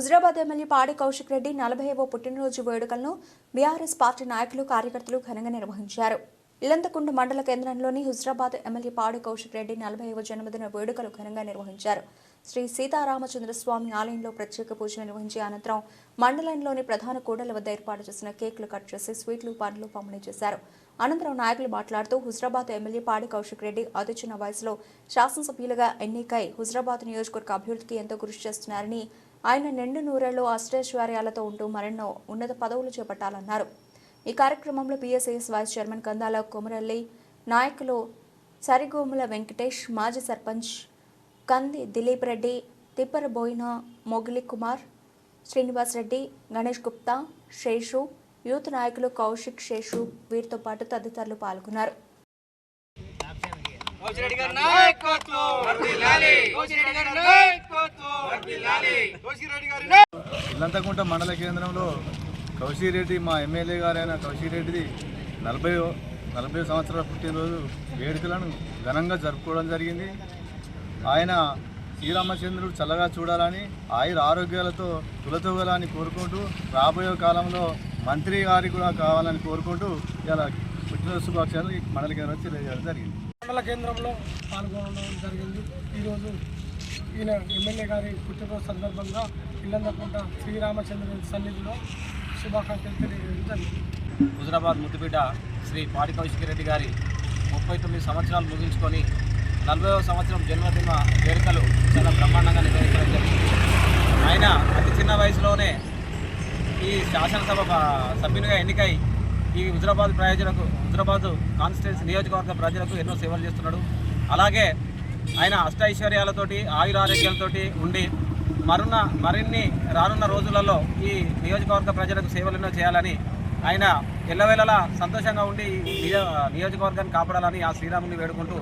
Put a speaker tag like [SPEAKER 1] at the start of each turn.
[SPEAKER 1] Huzurabad MLA పాడి కౌశిక్ రెడ్డి నలభైవ పుట్టినరోజు వేడుకలను బీఆర్ఎస్ పార్టీ నాయకులు కార్యకర్తలు ఘనంగా నిర్వహించారు. ఇల్లంతకుంట మండల కేంద్రంలోని హుజరాబాద్ ఎమ్మెల్యే పాడి కౌశిక్ రెడ్డి నలభైవ జన్మదిన వేడుకలు ఘనంగా నిర్వహించారు. శ్రీ సీతారామచంద్రస్వామి ఆలయంలో ప్రత్యేక పూజ నిర్వహించి అనంతరం మండలంలోని ప్రధాన కూడల వద్ద ఏర్పాటు చేసిన కేకులు కట్ చేసి స్వీట్లు పండ్లు పంపిణీ చేశారు. అనంతరం నాయకులు మాట్లాడుతూ హుజరాబాద్ ఎమ్మెల్యే పాడి కౌశిక్ రెడ్డి అతి చిన్న వయసులో శాసనసభ్యులుగా ఎన్నికై హుజరాబాద్ నియోజకవర్గ అభివృద్ధికి ఎంతో కృషి చేస్తున్నారని ఆయన నిండు నూరేళ్ళు అష్టైశ్వర్యాలతో ఉంటూ మరెన్నో ఉన్నత పదవులు చేపట్టాలన్నారు. ఈ కార్యక్రమంలో PSIS vice chairman Kandala Komaralli నాయకులు సరిగోముల వెంకటేష్ మాజీ సర్పంచ్ కంది దిలీప్ రెడ్డి తిప్పరబోయిన మొగిలి కుమార్ శ్రీనివాస్ రెడ్డి గణేష్ గుప్తా శేషు యూత్ నాయకులు కౌశిక్ శేషు వీరితో పాటు తదితరులు పాల్గొన్నారు.
[SPEAKER 2] నాయకత్వం వర్ధిల్లాలి కోసిరెడ్డి గారి నాయకత్వం వర్ధిల్లాలి కోసిరెడ్డి గారి
[SPEAKER 3] ఇల్లంతకుంట మండల కేంద్రంలో కౌశిరెడ్డి మా ఎమ్మెల్యే గారైన కౌశిరెడ్డిది నలభై నలభై సంవత్సరాల పుట్టినరోజు వేడుకలను ఘనంగా జరుపుకోవడం జరిగింది. ఆయన శ్రీరామచంద్రుడు చల్లగా చూడాలని ఆయుర ఆరోగ్యాలతో తులతూగాలని కోరుకుంటూ రాబోయే కాలంలో మంత్రి గారికి కూడా కావాలని కోరుకుంటూ ఇలా పుట్టినరోజు శుభాకాంక్షలు ఈ మండల కేంద్రం తెలియజేయడం జరిగింది.
[SPEAKER 4] మండల కేంద్రంలో పాల్గొనడం జరిగింది. ఈరోజు ఈయన ఎమ్మెల్యే గారి పుట్టినరోజు సందర్భంగా ఇల్లందకుంట శ్రీరామచంద్ర సన్నిధిలో శుభాకాంక్షలు తెలియజేయడం
[SPEAKER 5] హుజరాబాద్ ముద్దుబిడ్డ శ్రీ పాడి కౌశిక్ రెడ్డి గారి ముప్పై తొమ్మిది సంవత్సరాలు ముగించుకొని నలభైవ సంవత్సరం జన్మదిన వేడుకలు చాలా బ్రహ్మాండంగా నిర్వహించడం జరిగింది. ఆయన అతి చిన్న వయసులోనే ఈ శాసనసభ సభ్యునిగా ఎన్నికై ఈ హుజరాబాద్ ప్రయోజనకు హుజరాబాద్ కాన్స్టిట్యున్సీ నియోజకవర్గ ప్రజలకు ఎన్నో సేవలు చేస్తున్నాడు. అలాగే ఆయన అష్టైశ్వర్యాలతోటి ఆయురారోగ్యాలతోటి ఉండి మరున్న మరిన్ని రానున్న రోజులలో ఈ నియోజకవర్గ ప్రజలకు సేవలను చేయాలని ఆయన ఎల్లవేళలా సంతోషంగా ఉండి నియోజకవర్గాన్ని కాపాడాలని ఆ శ్రీరాముని వేడుకుంటూ